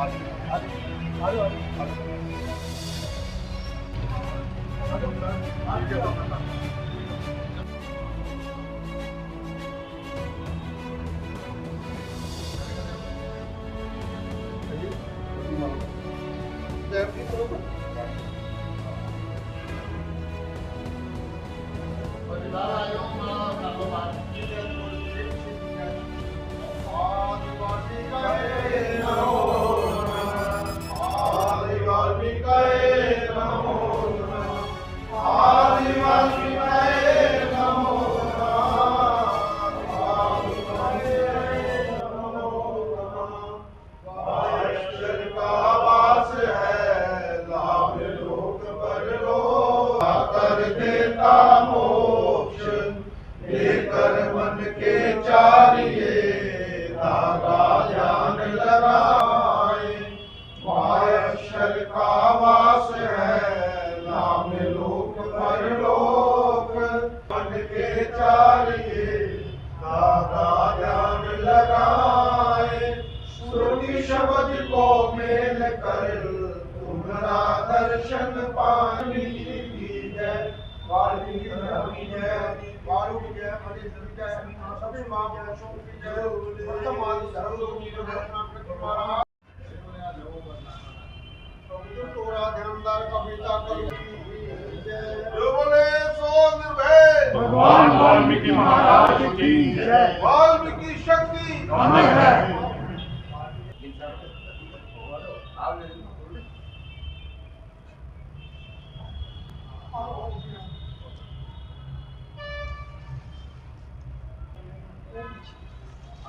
कर दर्शन पानी की जय वाल्मीकि की जय वाल्मीकि जय सभी महापुरुषों की जय की जय तोरा ध्यानदार का बेटा जो बोले सो निर्भय भगवान वाल्मीकि महाराज की जय। वाल्मीकि शक्ति। अमर है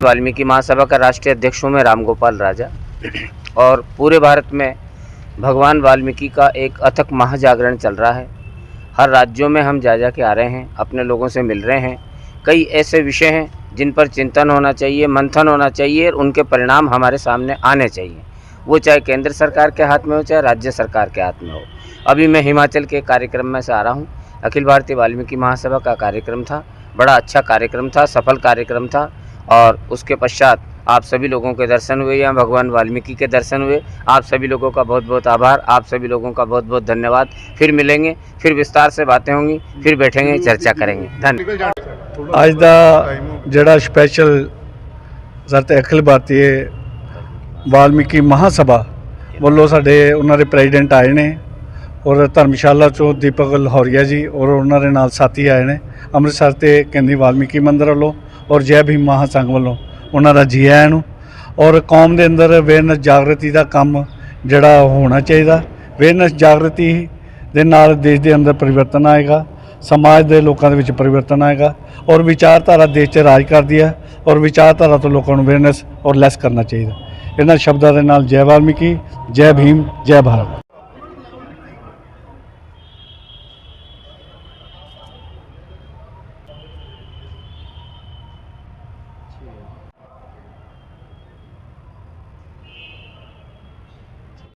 वाल्मीकि महासभा का राष्ट्रीय अध्यक्ष हूँ मैं, रामगोपाल राजा। और पूरे भारत में भगवान वाल्मीकि का एक अथक महाजागरण चल रहा है। हर राज्यों में हम जा जा के आ रहे हैं, अपने लोगों से मिल रहे हैं। कई ऐसे विषय हैं जिन पर चिंतन होना चाहिए, मंथन होना चाहिए और उनके परिणाम हमारे सामने आने चाहिए। वो चाहे केंद्र सरकार के हाथ में हो, चाहे राज्य सरकार के हाथ में हो। अभी मैं हिमाचल के कार्यक्रम में से आ रहा हूँ। अखिल भारतीय वाल्मीकि महासभा का कार्यक्रम था, बड़ा अच्छा कार्यक्रम था, सफल कार्यक्रम था। और उसके पश्चात आप सभी लोगों के दर्शन हुए या भगवान वाल्मीकि के दर्शन हुए आप सभी लोगों का बहुत बहुत आभार आप सभी लोगों का बहुत बहुत धन्यवाद फिर मिलेंगे फिर विस्तार से बातें होंगी फिर बैठेंगे चर्चा करेंगे धन्यवाद ਅੱਜ ਦਾ ਜਿਹੜਾ ਸਪੈਸ਼ਲ ਸਤ ਅਖਿਲ ਭਾਰਤੀ ਵਾਲਮੀਕੀ ਮਹਾਸਭਾ ਵੱਲੋਂ ਸਾਡੇ ਉਹਨਾਂ ਦੇ ਪ੍ਰੈਜ਼ੀਡੈਂਟ ਆਏ ਨੇ ਔਰ ਧਰਮਸ਼ਾਲਾ ਚੋਂ ਦੀਪਕ ਲਾਹੌਰੀਆ ਜੀ ਔਰ ਉਹਨਾਂ ਦੇ ਨਾਲ ਸਾਥੀ ਆਏ ਨੇ ਅੰਮ੍ਰਿਤਸਰ ਤੇ ਕਹਿੰਦੀ ਵਾਲਮੀਕੀ ਮੰਦਿਰ ਵੱਲੋਂ ਔਰ ਜੈ ਭੀਮ ਮਹਾਸੰਘ ਵੱਲੋਂ ਉਹਨਾਂ ਦਾ ਜੀ ਆਇਆਂ ਨੂੰ ਔਰ ਕੌਮ ਦੇ ਅੰਦਰ ਅਵੇਅਰਨੈਸ ਜਾਗਰਤੀ ਦਾ ਕੰਮ ਜਿਹੜਾ ਹੋਣਾ ਚਾਹੀਦਾ। ਅਵੇਅਰਨੈਸ ਜਾਗਰਤੀ ਦੇ ਨਾਲ ਦੇਸ਼ ਦੇ ਅੰਦਰ ਪਰਿਵਰਤਨ ਆਏਗਾ, ਸਮਾਜ ਦੇ ਲੋਕਾਂ ਦੇ ਵਿੱਚ ਪਰਿਵਰਤਨ ਆਏਗਾ ਔਰ ਵਿਚਾਰਧਾਰਾ ਦੇਸ਼ 'ਚ ਰਾਜ ਕਰਦੀ ਹੈ ਔਰ ਵਿਚਾਰਧਾਰਾ ਤੋਂ ਲੋਕਾਂ ਨੂੰ ਅਵੇਅਰਨੈਸ ਔਰ ਲੈਸ ਕਰਨਾ ਚਾਹੀਦਾ। ਇਹਨਾਂ ਸ਼ਬਦਾਂ ਦੇ ਨਾਲ ਜੈ ਵਾਲਮੀਕੀ, ਜੈ ਭੀਮ, ਜੈ ਭਾਰਤ। see.